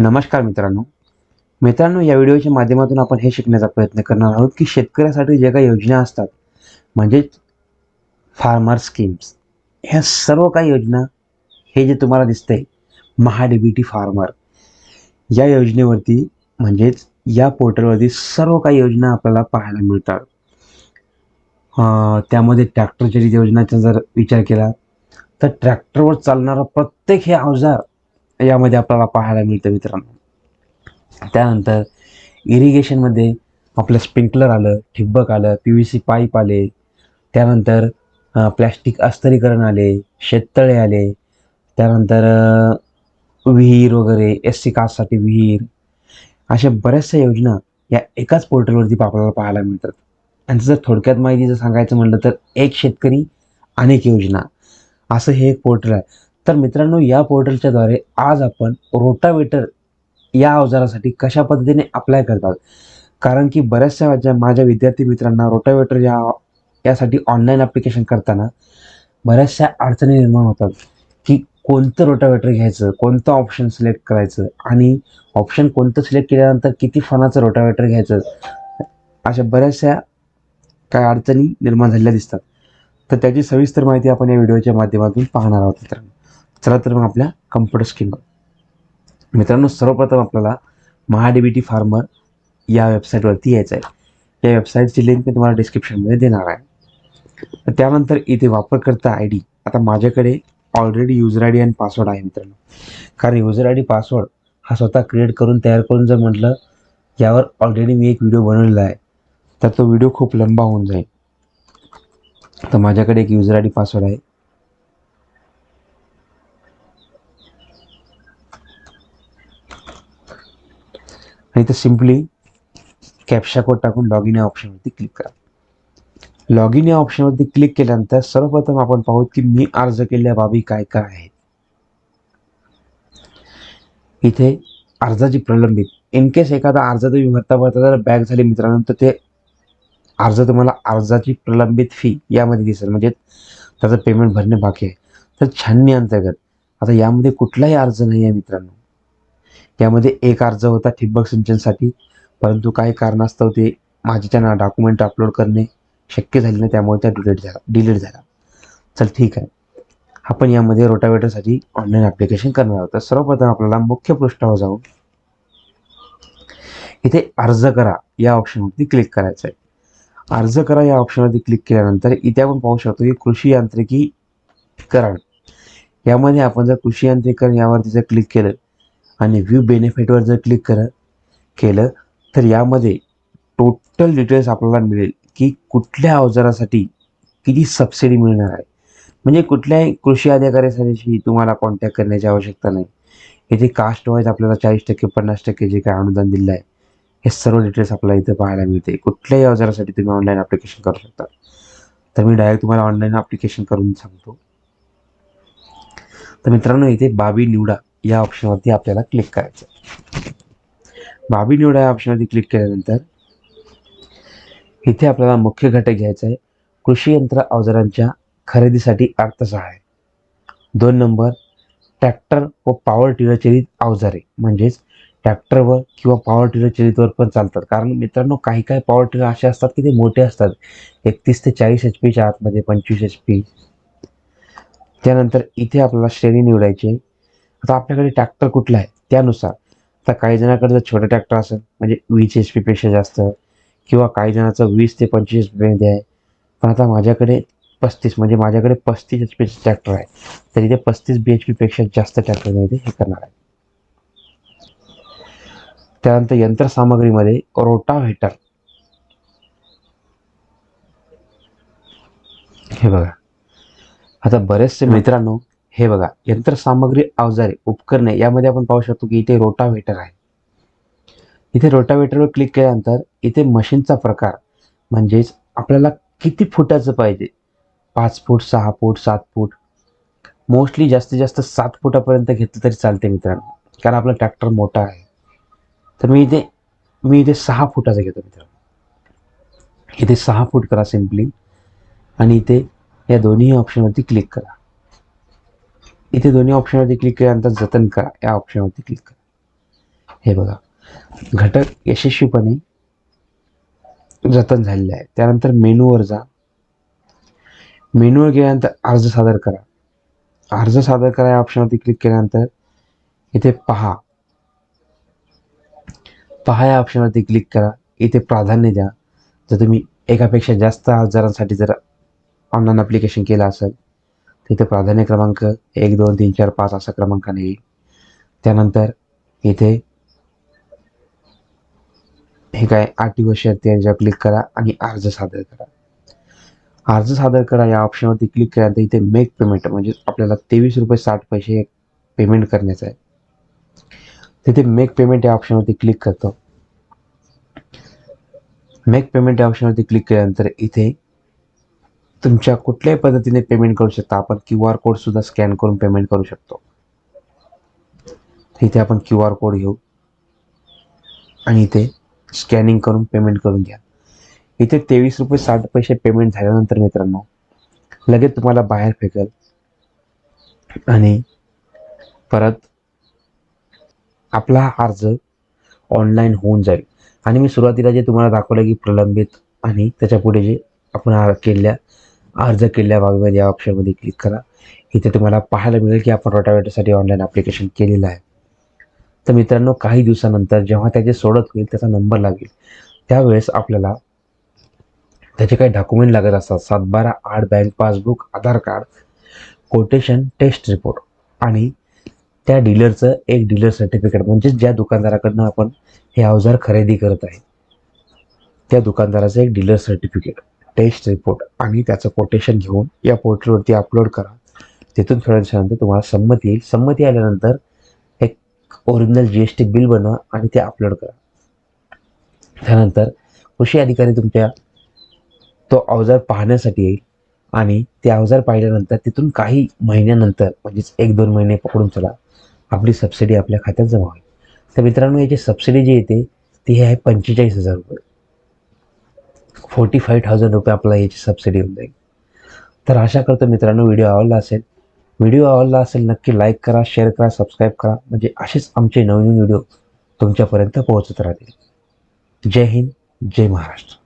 नमस्कार मित्रांनो. मित्रांनो या व्हिडिओच्या माध्यमातून आपण हे शिकण्याचा प्रयत्न करणार आहोत की शेतकऱ्यासाठी ज्या काही योजना असतात म्हणजेच फार्मर स्कीम्स ह्या सर्व काही योजना हे जे तुम्हाला दिसतंय महाडीबीटी फार्मर या योजनेवरती म्हणजेच या पोर्टलवरती सर्व काही योजना आपल्याला पाहायला मिळतात. त्यामध्ये ट्रॅक्टरच्या योजनाचा जर विचार केला तर ट्रॅक्टरवर चालणारा प्रत्येक हे अवजार यामध्ये आपल्याला पाहायला मिळतं मित्रांनो. त्यानंतर इरिगेशनमध्ये आपलं स्प्रिंकलर आलं ठिबक आलं पी व्ही सी पाईप आले. त्यानंतर प्लॅस्टिक अस्तरीकरण आले शेततळे आले. त्यानंतर विहीर वगैरे एस सी कास्टसाठी विहीर. अशा बऱ्याचशा योजना या एकाच पोर्टलवरती आपल्याला पाहायला मिळतात. आणि जर थोडक्यात माहिती जर सांगायचं म्हटलं तर एक शेतकरी अनेक योजना. असं हे एक पोर्टल आहे. तर मित्रांनो या पोर्टलच्या द्वारे आज आपण रोटावेटर या अवजारासाठी कशा पद्धतीने अप्लाय करतात? कारण की बऱ्याचशा माझ्या माझ्या विद्यार्थी मित्रांना रोटावेटर या यासाठी ऑनलाईन ॲप्लिकेशन करताना बऱ्याचशा अडचणी निर्माण होतात की कोणतं रोटावेटर घ्यायचं कोणतं ऑप्शन सिलेक्ट करायचं आणि ऑप्शन कोणतं सिलेक्ट केल्यानंतर किती फणाचं रोटावेटर घ्यायचं अशा बऱ्याचशा काय अडचणी निर्माण झालेल्या दिसतात. तर त्याची सविस्तर माहिती आपण या व्हिडिओच्या माध्यमातून पाहणार आहोत मित्रांनो. चला तर मग आपल्या कम्प्युटर स्क्रीनवर मित्रांनो सर्वप्रथम आपल्याला महाडीबीटी फार्मर या वेबसाईटवरती यायचं आहे. या वेबसाईटची लिंक मी तुम्हाला डिस्क्रिप्शनमध्ये देणार आहे. तर त्यानंतर इथे वापरकर्ता आय डी आता माझ्याकडे ऑलरेडी युजर आय डी आणि पासवर्ड आहे मित्रांनो. कारण युजर आय डी पासवर्ड हा स्वतः क्रिएट करून तयार करून जर म्हटलं यावर ऑलरेडी मी एक व्हिडिओ बनवलेला आहे. तर तो व्हिडिओ खूप लंबा होऊन जाईल. तर माझ्याकडे एक युजर आय डी पासवर्ड आहे. आणि इथं सिम्पली कॅप्शा कोड टाकून लॉग इन या ऑप्शनवरती क्लिक करा. लॉग इन या ऑप्शनवरती क्लिक केल्यानंतर सर्वप्रथम आपण पाहू की मी अर्ज केलेल्या बाबी काय काय आहेत. इथे अर्जाची प्रलंबित. इन केस एखादा अर्ज तुम्ही भरता भरता जर बॅक झाली मित्रांनो तर ते अर्ज तुम्हाला अर्जाची प्रलंबित फी यामध्ये दिसेल. म्हणजे त्याचं पेमेंट भरणे बाकी आहे. तर छाननी अंतर्गत. आता यामध्ये कुठलाही अर्ज नाही आहे मित्रांनो. यामध्ये एक अर्ज होता ठिबक सिंचनसाठी परंतु काही कारणास्तव ते माझ्या डॉक्युमेंट अपलोड करणे शक्य झाले नाही त्यामुळे त्या डिलीट झाला डिलीट झाला. चल ठीक आहे. आपण यामध्ये रोटावेटरसाठी ऑनलाईन ॲप्लिकेशन करणार आहोत. तर सर्वप्रथम आपल्याला मुख्य पृष्ठावर जाऊन इथे अर्ज करा या ऑप्शनवरती क्लिक करायचं आहे. अर्ज करा या ऑप्शनवरती क्लिक केल्यानंतर इथे आपण पाहू शकतो की कृषी यांत्रिकीकरण यामध्ये आपण जर कृषी यांत्रिकीकरण यावरती जर क्लिक केलं आणि व्ह्यू बेनिफिटवर जर क्लिक कर केलं तर यामध्ये टोटल डिटेल्स आपल्याला मिळेल की कुठल्या अवजारासाठी किती सबसिडी मिळणार आहे. म्हणजे कुठल्याही कृषी अधिकाऱ्यासाठी तुम्हाला कॉन्टॅक्ट करण्याची आवश्यकता नाही. इथे कास्ट वाईज आपल्याला चाळीस टक्के पन्नास टक्के जे काय अनुदान दिलं आहे हे सर्व डिटेल्स आपल्याला इथं पाहायला मिळते. कुठल्याही अवजारासाठी तुम्ही ऑनलाईन ॲप्लिकेशन करू शकता. तर मी डायरेक्ट तुम्हाला ऑनलाईन ॲप्लिकेशन करून सांगतो. तर मित्रांनो इथे बाबी निवडा. या ऑप्शनवरती आपल्याला क्लिक करायचं आहे. बाबी निवडा या ऑप्शनवरती क्लिक केल्यानंतर इथे आपल्याला मुख्य घटक घ्यायचा आहे कृषी यंत्र अवजारांच्या खरेदीसाठी अर्थसहाय्य. दोन नंबर ट्रॅक्टर व पॉवर टिलर चलित अवजारे म्हणजेच ट्रॅक्टरवर किंवा पॉवर टिलर चलितवर पण चालतात. कारण मित्रांनो काही काही पॉवर टिलर असे असतात की ते मोठे असतात. एकतीस ते चाळीस एच पीच्या आतमध्ये पंचवीस एच पी त्यानंतर इथे आपल्याला श्रेणी निवडायची. आहे आता आपल्याकडे ट्रॅक्टर कुठला आहे? त्यानुसार. आता काही जणांकडे जर छोटं ट्रॅक्टर असेल म्हणजे वीस एच पेक्षा जास्त किंवा काही जणांचं वीस ते पंचवीस एच पीमध्ये आहे पण आता माझ्याकडे पस्तीस म्हणजे माझ्याकडे पस्तीस एच पीचं ट्रॅक्टर आहे तर इथे पस्तीस बी एच पेक्षा जास्त ट्रॅक्टर मी इथे हे करणार आहे. त्यानंतर यंत्रसामग्रीमध्ये रोटाव्हेटर. हे बघा. आता बरेचसे मित्रांनो हे बघा यंत्रसामग्री अवजारे उपकरणे यामध्ये आपण पाहू शकतो की इथे रोटावेटर आहे. इथे रोटाव्हेटरवर क्लिक केल्यानंतर इथे मशीनचा प्रकार म्हणजेच आपल्याला किती फुटाचं पाहिजे? पाच फूट सहा फूट सात फूट. मोस्टली जास्तीत जास्त सात फुटापर्यंत घेतलं तरी चालते मित्रांनो कारण आपला ट्रॅक्टर मोठा आहे. तर मी इथे मी इथे सहा फुटाचा घेतो मित्रांनो. इथे सहा फूट करा सिम्पली आणि इथे या दोन्ही ऑप्शनवरती क्लिक करा. इथे दोन्ही ऑप्शनवरती क्लिक केल्यानंतर जतन करा. या ऑप्शनवरती क्लिक करा. हे बघा. घटक यशस्वीपणे जतन झालेले आहे त्यानंतर मेनूवर जा. मेनूवर गेल्यानंतर अर्ज सादर करा. अर्ज सादर करा या ऑप्शनवरती क्लिक केल्यानंतर. इथे पहा. पहा या ऑप्शनवरती क्लिक करा. इथे प्राधान्य द्या. जर तुम्ही एकापेक्षा जास्त अर्जांसाठी जर ऑनलाईन ॲप्लिकेशन केलं असेल इथे प्राधान्य क्रमांक एक दोन तीन चार पाच असा क्रमांकाने येईल त्यानंतर इथे हे काय आठ टी शर्ती याच्यावर क्लिक करा आणि अर्ज सादर करा. अर्ज सादर करा या ऑप्शनवरती क्लिक केल्यानंतर इथे मेक पेमेंट म्हणजे आपल्याला तेवीस रुपये साठ पैसे पेमेंट करण्याचं आहे. तिथे मेक पेमेंट या ऑप्शनवरती क्लिक करतो. मेक पेमेंट या ऑप्शनवरती क्लिक केल्यानंतर इथे तुमच्या कुठल्याही पद्धतीने पेमेंट करू शकता. आपण क्यू आर कोड सुद्धा स्कॅन करून पेमेंट करू शकतो. इथे आपण क्यू आर कोड घेऊ. आणि इथे स्कॅनिंग करून पेमेंट करून घ्या. इथे तेवीस रुपये साठ पैसे पेमेंट झाल्यानंतर मित्रांनो लगेच तुम्हाला बाहेर फेकेल. आणि परत आपला हा अर्ज ऑनलाईन होऊन जाईल. आणि मी सुरुवातीला जे तुम्हाला दाखवलं की प्रलंबित आणि त्याच्या पुढे जे आपण केलेल्या अर्ज केलेल्या बाबीमध्ये या ऑप्शनमध्ये क्लिक करा. इथे तुम्हाला पाहायला मिळेल की आपण रोटावेटरसाठी ऑनलाईन ॲप्लिकेशन केलेलं आहे. तर मित्रांनो काही दिवसानंतर जेव्हा त्याची सोडत होईल त्याचा नंबर लागेल. त्यावेळेस आपल्याला त्याचे काही डॉक्युमेंट लागत असतात. सातबारा आठ bank passbook Aadhaar card quotation test report आणि त्या डीलरचं एक डीलर सर्टिफिकेट म्हणजेच ज्या दुकानदाराकडनं आपण हे अवजार खरेदी करत आहे त्या दुकानदाराचं एक डीलर सर्टिफिकेट टेस्ट रिपोर्ट आणि त्याचं कोटेशन घेऊन या पोर्टलवरती अपलोड करा. तिथून थोड्या दिवसानंतर तुम्हाला संमती येईल. संमती आल्यानंतर एक original G S T bill बनवा आणि ते अपलोड करा. त्यानंतर कृषी अधिकारी तुमच्या तो अवजार पाहण्यासाठी येईल आणि ते अवजार पाहिल्यानंतर तिथून काही महिन्यानंतर म्हणजेच एक दोन महिने पकडून चला. आपली सबसिडी आपल्या खात्यात जमा होईल. तर मित्रांनो याची सबसिडी जी येते ती आहे पंचेचाळीस हजार रुपये. फोर्टी फाईव्ह थाउजंड रुपये आपल्याला याची सबसिडी होऊन जाईल. तर आशा करतो मित्रांनो व्हिडिओ आवडला असेल. व्हिडिओ आवडला असेल नक्की लाईक करा शेअर करा सबस्क्राईब करा. म्हणजे असेच आमचे नवीन व्हिडिओ तुमच्यापर्यंत पोहोचत राहतील. जय हिंद जय महाराष्ट्र.